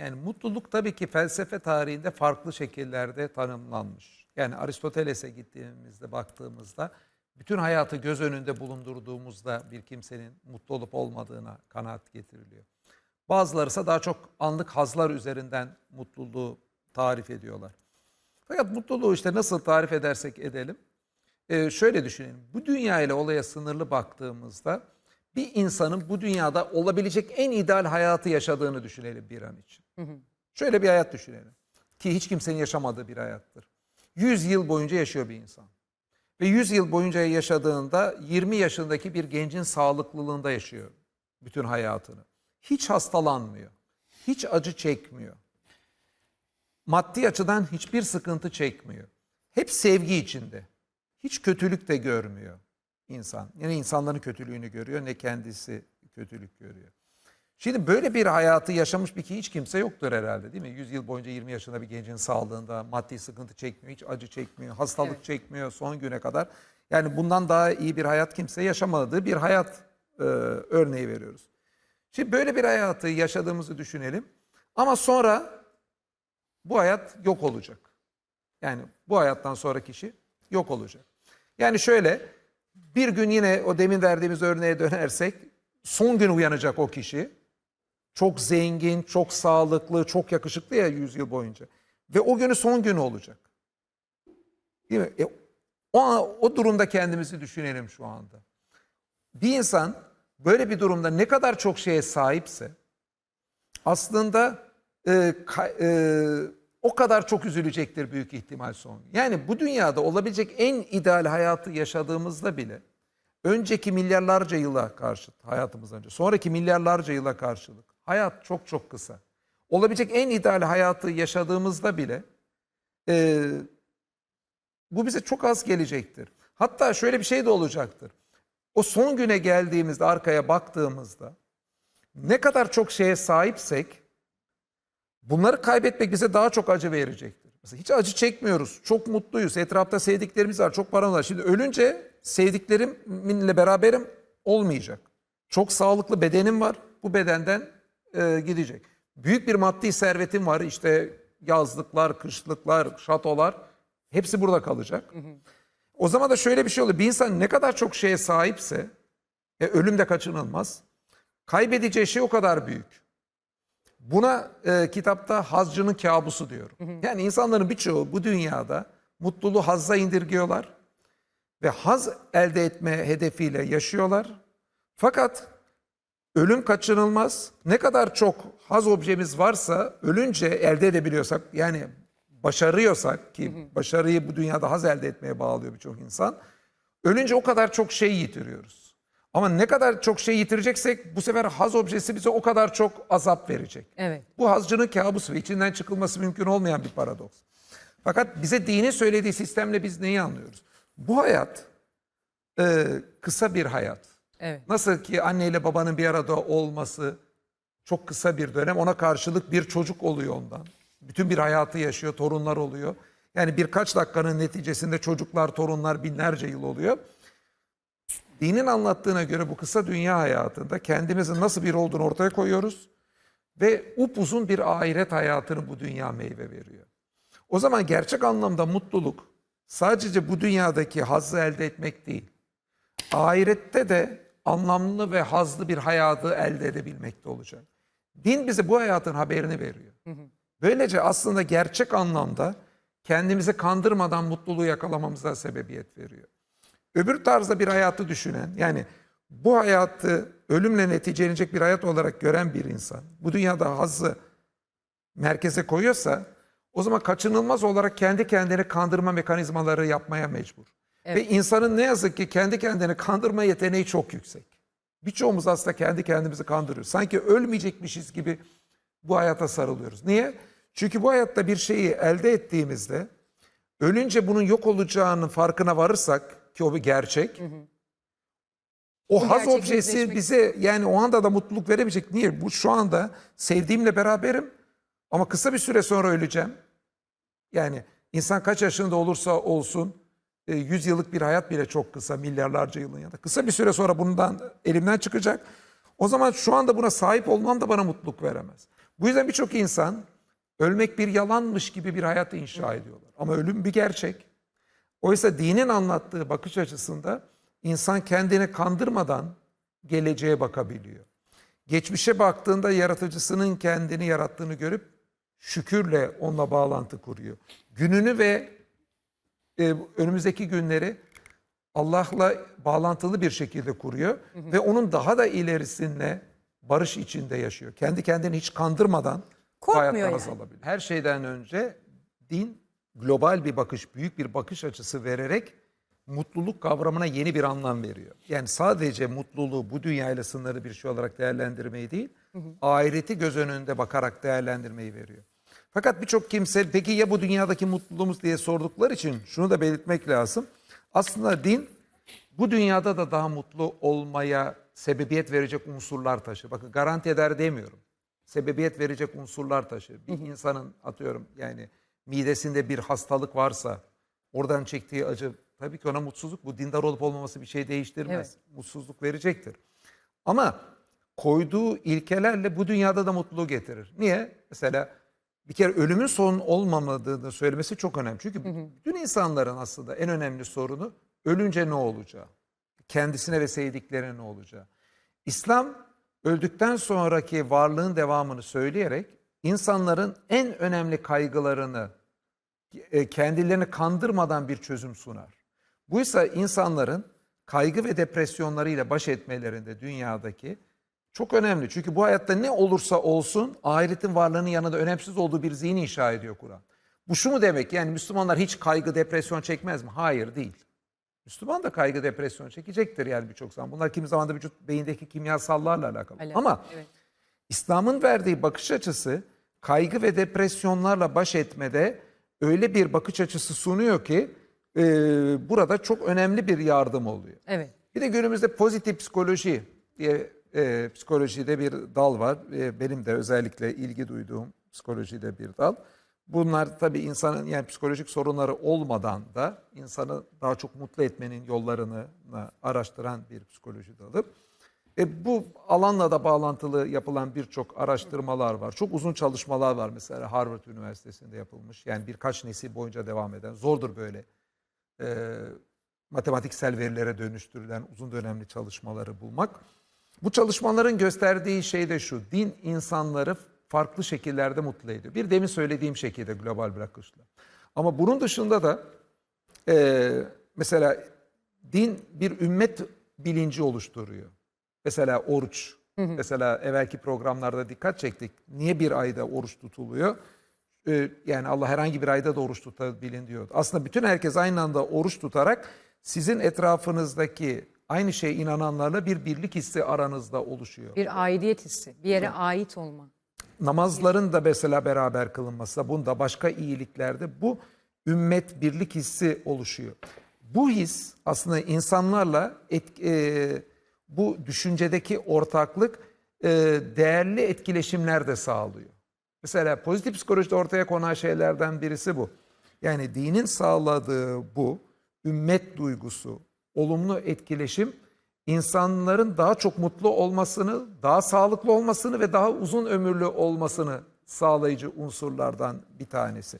Yani mutluluk tabii ki felsefe tarihinde farklı şekillerde tanımlanmış. Yani Aristoteles'e gittiğimizde baktığımızda bütün hayatı göz önünde bulundurduğumuzda bir kimsenin mutlu olup olmadığına kanaat getiriliyor. Bazıları ise daha çok anlık hazlar üzerinden mutluluğu tarif ediyorlar. Fakat mutluluğu işte nasıl tarif edersek edelim. Ee, şöyle düşünelim. Bu dünya ile olaya sınırlı baktığımızda bir insanın bu dünyada olabilecek en ideal hayatı yaşadığını düşünelim bir an için. Şöyle bir hayat düşünelim. Ki hiç kimsenin yaşamadığı bir hayattır. 100 yıl boyunca yaşıyor bir insan. Ve 100 yıl boyunca yaşadığında 20 yaşındaki bir gencin sağlıklılığında yaşıyor bütün hayatını. Hiç hastalanmıyor. Hiç acı çekmiyor. Maddi açıdan hiçbir sıkıntı çekmiyor. Hep sevgi içinde. Hiç kötülük de görmüyor insan. Yani insanların kötülüğünü görüyor ne kendisi kötülük görüyor. Şimdi böyle bir hayatı yaşamış bir ki hiç kimse yoktur herhalde değil mi? 100 yıl boyunca 20 yaşında bir gencin sağlığında maddi sıkıntı çekmiyor, hiç acı çekmiyor, hastalık Evet. çekmiyor son güne kadar. Yani bundan daha iyi bir hayat kimse yaşamadığı bir hayat e, örneği veriyoruz. Şimdi böyle bir hayatı yaşadığımızı düşünelim. Ama sonra bu hayat yok olacak. Yani bu hayattan sonra kişi yok olacak. Yani şöyle bir gün yine o demin verdiğimiz örneğe dönersek son gün uyanacak o kişi. Çok zengin, çok sağlıklı, çok yakışıklı ya 100 yıl boyunca. Ve o günü son günü olacak. Değil mi? E, o, o durumda kendimizi düşünelim şu anda. Bir insan böyle bir durumda ne kadar çok şeye sahipse aslında e, ka- e, o kadar çok üzülecektir büyük ihtimal son. Yani bu dünyada olabilecek en ideal hayatı yaşadığımızda bile önceki milyarlarca yıla karşıt hayatımız önce sonraki milyarlarca yıla karşılık hayat çok çok kısa. Olabilecek en ideal hayatı yaşadığımızda bile e, bu bize çok az gelecektir. Hatta şöyle bir şey de olacaktır. O son güne geldiğimizde arkaya baktığımızda ne kadar çok şeye sahipsek bunları kaybetmek bize daha çok acı verecektir. Mesela hiç acı çekmiyoruz. Çok mutluyuz. Etrafta sevdiklerimiz var. Çok paramız var. Şimdi ölünce sevdiklerimle beraberim olmayacak. Çok sağlıklı bedenim var. Bu bedenden e, gidecek. Büyük bir maddi servetim var. İşte yazlıklar, kışlıklar, şatolar. Hepsi burada kalacak. O zaman da şöyle bir şey oluyor. Bir insan ne kadar çok şeye sahipse e, ölüm de kaçınılmaz. Kaybedeceği şey o kadar büyük. Buna e, kitapta hazcının kabusu diyorum. Yani insanların birçoğu bu dünyada mutluluğu hazza indirgiyorlar ve haz elde etme hedefiyle yaşıyorlar. Fakat ölüm kaçınılmaz. Ne kadar çok haz objemiz varsa ölünce elde edebiliyorsak yani başarıyorsak ki başarıyı bu dünyada haz elde etmeye bağlıyor birçok insan. Ölünce o kadar çok şey yitiriyoruz. Ama ne kadar çok şey yitireceksek bu sefer haz objesi bize o kadar çok azap verecek. Evet. Bu hazcının kabusu ve içinden çıkılması mümkün olmayan bir paradoks. Fakat bize dinin söylediği sistemle biz neyi anlıyoruz? Bu hayat e, kısa bir hayat. Evet. Nasıl ki anneyle babanın bir arada olması çok kısa bir dönem ona karşılık bir çocuk oluyor ondan. Bütün bir hayatı yaşıyor, torunlar oluyor. Yani birkaç dakikanın neticesinde çocuklar, torunlar binlerce yıl oluyor. Dinin anlattığına göre bu kısa dünya hayatında kendimizin nasıl bir olduğunu ortaya koyuyoruz ve upuzun bir ahiret hayatını bu dünya meyve veriyor. O zaman gerçek anlamda mutluluk sadece bu dünyadaki hazzı elde etmek değil. Ahirette de anlamlı ve hazlı bir hayatı elde edebilmekte olacak. Din bize bu hayatın haberini veriyor. Böylece aslında gerçek anlamda kendimizi kandırmadan mutluluğu yakalamamıza sebebiyet veriyor. Öbür tarzda bir hayatı düşünen yani bu hayatı ölümle neticelenecek bir hayat olarak gören bir insan bu dünyada hazzı merkeze koyuyorsa o zaman kaçınılmaz olarak kendi kendini kandırma mekanizmaları yapmaya mecbur. Ve insanın ne yazık ki kendi kendini kandırma yeteneği çok yüksek. Birçoğumuz aslında kendi kendimizi kandırıyoruz. Sanki ölmeyecekmişiz gibi bu hayata sarılıyoruz. Niye? Çünkü bu hayatta bir şeyi elde ettiğimizde ölünce bunun yok olacağının farkına varırsak ki o bir gerçek. O Bu haz objesi bize yani o anda da mutluluk veremeyecek. Niye? Bu şu anda sevdiğimle beraberim ama kısa bir süre sonra öleceğim. Yani insan kaç yaşında olursa olsun e, 100 yıllık bir hayat bile çok kısa milyarlarca yılın ya da kısa bir süre sonra bundan elimden çıkacak. O zaman şu anda buna sahip olmam da bana mutluluk veremez. Bu yüzden birçok insan ölmek bir yalanmış gibi bir hayat inşa ediyorlar. Ama ölüm bir gerçek. Oysa dinin anlattığı bakış açısında insan kendini kandırmadan geleceğe bakabiliyor. Geçmişe baktığında yaratıcısının kendini yarattığını görüp şükürle onunla bağlantı kuruyor. Gününü ve e, önümüzdeki günleri Allah'la bağlantılı bir şekilde kuruyor ve onun daha da ilerisinde barış içinde yaşıyor. Kendi kendini hiç kandırmadan Korkmuyor hayattan yani. haz alabiliyor. Her şeyden önce din global bir bakış, büyük bir bakış açısı vererek mutluluk kavramına yeni bir anlam veriyor. Yani sadece mutluluğu bu dünyayla sınırlı bir şey olarak değerlendirmeyi değil, ahireti göz önünde bakarak değerlendirmeyi veriyor. Fakat birçok kimse peki ya bu dünyadaki mutluluğumuz diye sordukları için şunu da belirtmek lazım. Aslında din bu dünyada da daha mutlu olmaya sebebiyet verecek unsurlar taşır. Bakın garanti eder demiyorum. Sebebiyet verecek unsurlar taşır. Bir insanın atıyorum yani midesinde bir hastalık varsa oradan çektiği acı tabii ki ona mutsuzluk bu dindar olup olmaması bir şey değiştirmez. Mutsuzluk verecektir. Ama koyduğu ilkelerle bu dünyada da mutluluğu getirir. Niye? Mesela bir kere ölümün son olmamadığını söylemesi çok önemli. Çünkü bütün insanların aslında en önemli sorunu ölünce ne olacağı. Kendisine ve sevdiklerine ne olacağı. İslam öldükten sonraki varlığın devamını söyleyerek insanların en önemli kaygılarını e, kendilerini kandırmadan bir çözüm sunar. Buysa insanların kaygı ve depresyonlarıyla baş etmelerinde dünyadaki çok önemli. Çünkü bu hayatta ne olursa olsun ahiretin varlığının yanında önemsiz olduğu bir zihin inşa ediyor Kur'an. Bu şu mu demek yani Müslümanlar hiç kaygı depresyon çekmez mi? Hayır değil. Müslüman da kaygı depresyon çekecektir yani birçok zaman. Bunlar kimi zaman da vücut beyindeki kimyasallarla alakalı. Alakalı, Ama evet. İslam'ın verdiği bakış açısı kaygı ve depresyonlarla baş etmede öyle bir bakış açısı sunuyor ki e, burada çok önemli bir yardım oluyor. Evet. Bir de günümüzde pozitif psikoloji diye e, psikolojide bir dal var. E, benim de özellikle ilgi duyduğum psikolojide bir dal. Bunlar tabii insanın yani psikolojik sorunları olmadan da insanı daha çok mutlu etmenin yollarını araştıran bir psikoloji dalı. E, bu alanla da bağlantılı yapılan birçok araştırmalar var. Çok uzun çalışmalar var mesela Harvard Üniversitesi'nde yapılmış. Yani birkaç nesil boyunca devam eden. Zordur böyle e, matematiksel verilere dönüştürülen uzun dönemli çalışmaları bulmak. Bu çalışmaların gösterdiği şey de şu. Din insanları farklı şekillerde mutlu ediyor. Bir demin söylediğim şekilde global bir akışla. Ama bunun dışında da e, mesela din bir ümmet bilinci oluşturuyor. Mesela oruç. Mesela evvelki programlarda dikkat çektik. Niye bir ayda oruç tutuluyor? Ee, yani Allah herhangi bir ayda da oruç tutabilin diyordu. Aslında bütün herkes aynı anda oruç tutarak sizin etrafınızdaki aynı şeye inananlarla bir birlik hissi aranızda oluşuyor. Bir aidiyet hissi, bir yere ait olma. Namazların da mesela beraber kılınması, bunda başka iyiliklerde bu ümmet birlik hissi oluşuyor. Bu his aslında insanlarla et, e, bu düşüncedeki ortaklık e, değerli etkileşimler de sağlıyor. Mesela pozitif psikolojide ortaya konan şeylerden birisi bu. Yani dinin sağladığı bu ümmet duygusu, olumlu etkileşim insanların daha çok mutlu olmasını, daha sağlıklı olmasını ve daha uzun ömürlü olmasını sağlayıcı unsurlardan bir tanesi.